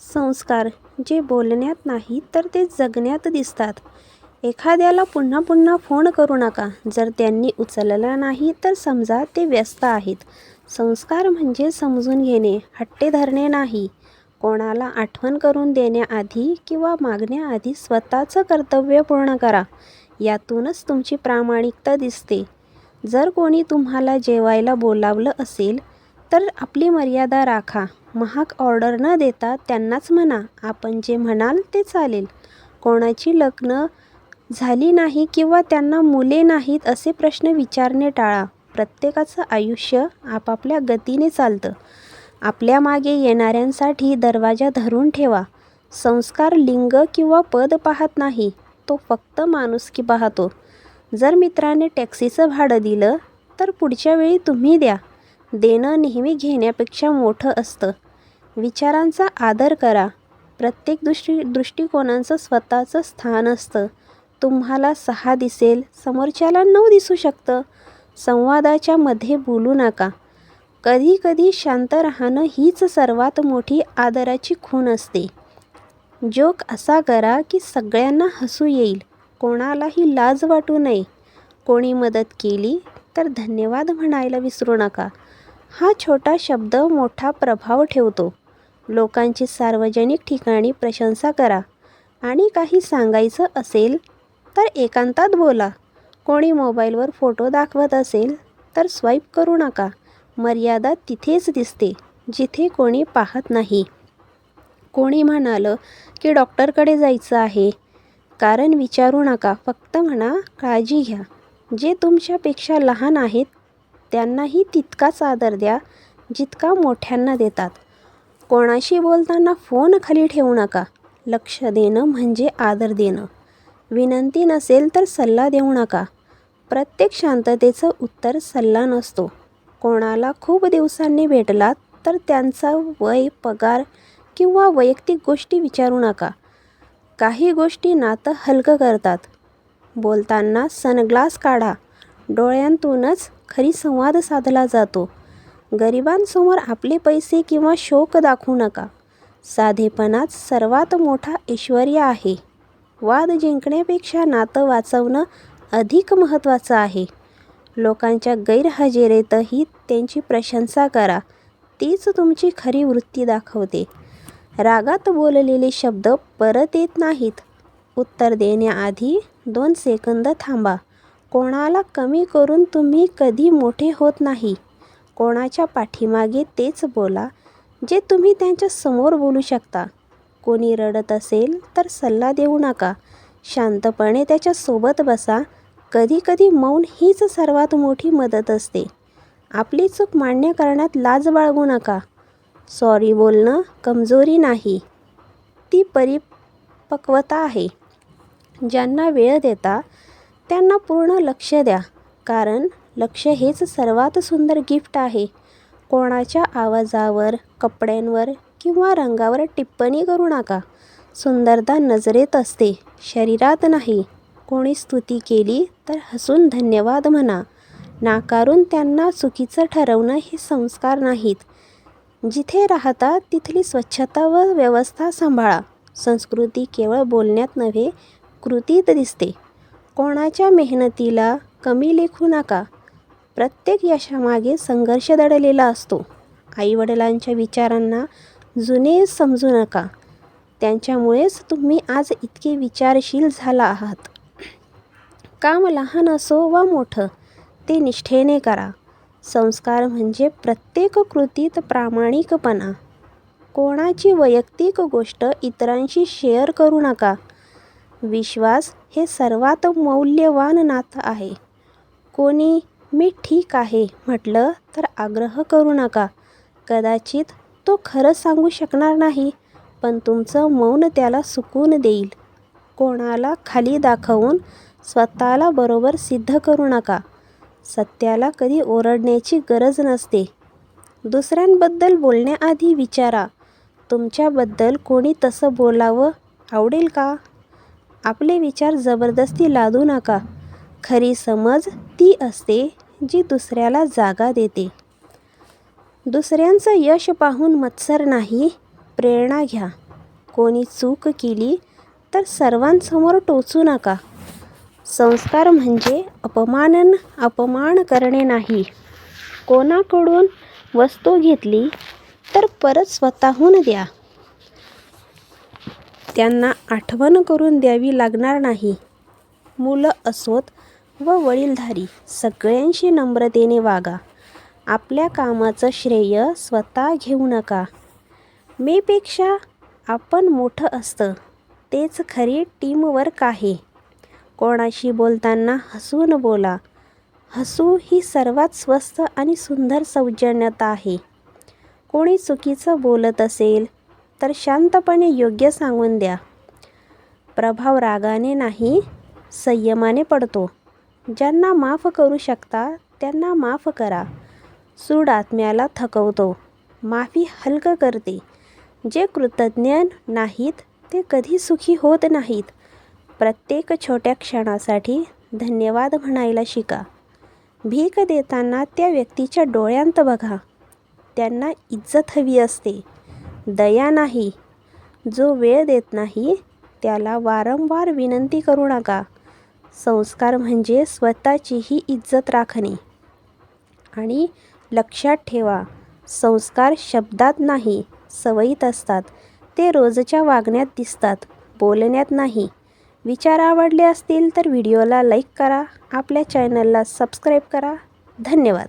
संस्कार जे बोलण्यात नाही तर ते जगण्यात दिसतात. एखाद्याला पुन्हा पुन्हा फोन करू नका. जर त्यांनी उचलला नाही तर समजा ते व्यस्त आहेत. संस्कार म्हणजे समजून घेणे हट्टे धरणे नाही. कोणाला आठवण करून देण्याआधी किंवा मागण्याआधी स्वतःचं कर्तव्य पूर्ण करा. यातूनच तुमची प्रामाणिकता दिसते. जर कोणी तुम्हाला जेवायला बोलावलं असेल तर आपली मर्यादा राखा. महाग ऑर्डर न देता त्यांनाच म्हणा आपण जे म्हणाल ते चालेल. कोणाची लग्न झाली नाही किंवा त्यांना मुले नाहीत असे प्रश्न विचारणे टाळा. प्रत्येकाचं आयुष्य आपापल्या गतीने चालतं. आपल्या मागे येणाऱ्यांसाठी दरवाजा धरून ठेवा. संस्कार लिंग किंवा पद पाहत नाही तो फक्त माणुसकी पाहतो. जर मित्राने टॅक्सीचं भाडं दिलं तर पुढच्या वेळी तुम्ही द्या. देणं नेहमी घेण्यापेक्षा मोठं असतं. विचारांचा आदर करा. प्रत्येक दृष्टी दृष्टिकोनाचं स्वतःचं स्थान असतं. तुम्हाला सहा दिसेल समोरच्याला नऊ दिसू शकतं. संवादाच्या मध्ये बोलू नका. कधीकधी शांत राहणं हीच सर्वात मोठी आदराची खूण असते. जोक असा करा की सगळ्यांना हसू येईल. कोणालाही लाज वाटू नये. कोणी मदत केली तर धन्यवाद म्हणायला विसरू नका. हा छोटा शब्द मोठा प्रभाव ठेवतो. लोकांची सार्वजनिक ठिकाणी प्रशंसा करा. आणि काही सांगायचं असेल तर एकांतात बोला. कोणी मोबाईलवर फोटो दाखवत असेल तर स्वाईप करू नका. मर्यादा तिथेच दिसते जिथे कोणी पाहत नाही. कोणी म्हणालं की डॉक्टरकडे जायचं आहे. कारण विचारू नका फक्त म्हणा काळजी घ्या. जे तुमच्यापेक्षा लहान आहेत त्यांनाही तितकाच आदर द्या जितका मोठ्यांना देतात. कोणाशी बोलताना फोन खाली ठेवू नका. लक्ष देणं म्हणजे आदर देणं. विनंती नसेल तर सल्ला देऊ नका. प्रत्येक शांततेचं उत्तर सल्ला नसतो. कोणाला खूप दिवसांनी भेटलात तर त्यांचा वय पगार किंवा वैयक्तिक गोष्टी विचारू नका. काही गोष्टी नातं हलकं करतात. बोलताना सनग्लास काढा. डोळ्यांतूनच खरी संवाद साधला जातो. गरिबांसमोर आपले पैसे किंवा शोक दाखवू नका. साधेपणाच सर्वात मोठा ऐश्वर्य आहे. वाद जिंकण्यापेक्षा नातं वाचवणं अधिक महत्त्वाचं आहे. लोकांच्या गैरहजेरीतही त्यांची प्रशंसा करा. तीच तुमची खरी वृत्ती दाखवते. रागात बोललेले शब्द परत येत नाहीत. उत्तर देण्याआधी दोन सेकंद थांबा. कोणाला कमी करून तुम्ही कधी मोठे होत नाही. कोणाच्या पाठीमागे तेच बोला जे तुम्ही त्यांच्यासमोर बोलू शकता. कोणी रडत असेल तर सल्ला देऊ नका. शांतपणे त्याच्यासोबत बसा. कधीकधी मौन हीच सर्वात मोठी मदत असते. आपली चूक मान्य करण्यात लाज बाळगू नका. सॉरी बोलणं कमजोरी नाही. ती परिपक्वता आहे. ज्यांना वेळ देता त्यांना पूर्ण लक्ष द्या. कारण लक्ष हेच सर्वात सुंदर गिफ्ट आहे. कोणाच्या आवाजावर कपड्यांवर किंवा रंगावर टिप्पणी करू नका. सुंदरता नजरेत असते शरीरात नाही. कोणी स्तुती केली तर हसून धन्यवाद म्हणा. नाकारून त्यांना चुकीचं ठरवणं हे संस्कार नाहीत. जिथे राहता तिथली स्वच्छता व व्यवस्था सांभाळा. संस्कृती केवळ बोलण्यात नव्हे कृतीत दिसते. कोणाच्या मेहनतीला कमी लेखू नका. प्रत्येक यशामागे संघर्ष दडलेला असतो. आईवडिलांच्या विचारांना जुने समजू नका. त्यांच्यामुळेच तुम्ही आज इतके विचारशील झाला आहात. काम लहान असो वा मोठं ते निष्ठेने करा. संस्कार म्हणजे प्रत्येक कृतीत प्रामाणिकपणा. कोणाची वैयक्तिक गोष्ट इतरांशी शेअर करू नका. विश्वास हे सर्वात मौल्यवान नातं आहे. कोणी मी ठीक आहे म्हटलं तर आग्रह करू नका. कदाचित तो खरं सांगू शकणार नाही पण तुमचं मौन त्याला सुकून देईल. कोणाला खाली दाखवून स्वतःला बरोबर सिद्ध करू नका. सत्याला कधी ओरडण्याची गरज नसते. दुसऱ्यांबद्दल बोलण्याआधी विचारा. तुमच्याबद्दल कोणी तसं बोलावं आवडेल का? आपले विचार जबरदस्ती लादू नका. खरी समज ती असते जी दुसऱ्याला जागा देते. दुसऱ्यांचं यश पाहून मत्सर नाही प्रेरणा घ्या. कोणी चूक केली तर सर्वांसमोर टोचू नका. संस्कार म्हणजे अपमानन अपमान करणे नाही. कोणाकडून वस्तू घेतली तर परत स्वतःहून द्या. त्यांना आठवण करून द्यावी लागणार नाही. मुलं असोत व वडीलधारी सगळ्यांशी नम्रतेने वागा. आपल्या कामाचं श्रेय स्वतः घेऊ नका. मेपेक्षा आपण मोठं असतं तेच खरी टीमवर्क आहे. कोणाशी बोलताना हसून बोला. हसू ही सर्वात स्वस्त आणि सुंदर सौजन्यता आहे. कोणी चुकीचं बोलत असेल तर शांतपणे योग्य सांगून द्या. प्रभाव रागाने नाही संयमाने पडतो. ज्यांना माफ करू शकता त्यांना माफ करा. सूड आत्म्याला थकवतो. माफी हलकं करते. जे कृतज्ञ नाहीत ते कधी सुखी होत नाहीत. प्रत्येक छोट्या क्षणासाठी धन्यवाद म्हणायला शिका. भीक देताना त्या व्यक्तीच्या डोळ्यांत बघा. त्यांना इज्जत हवी असते. दया नाही. जो वेळ देत नाही त्याला वारंवार विनंती करू नका. संस्कार म्हणजे स्वतःचीही इज्जत राखणे. आणि लक्षात ठेवा संस्कार शब्दात नाही सवयीत असतात. ते रोजच्या वागण्यात दिसतात बोलण्यात नाही. विचार आवडले असतील तर व्हिडिओला लाईक करा आपल्या चॅनलला सबस्क्राईब करा. धन्यवाद.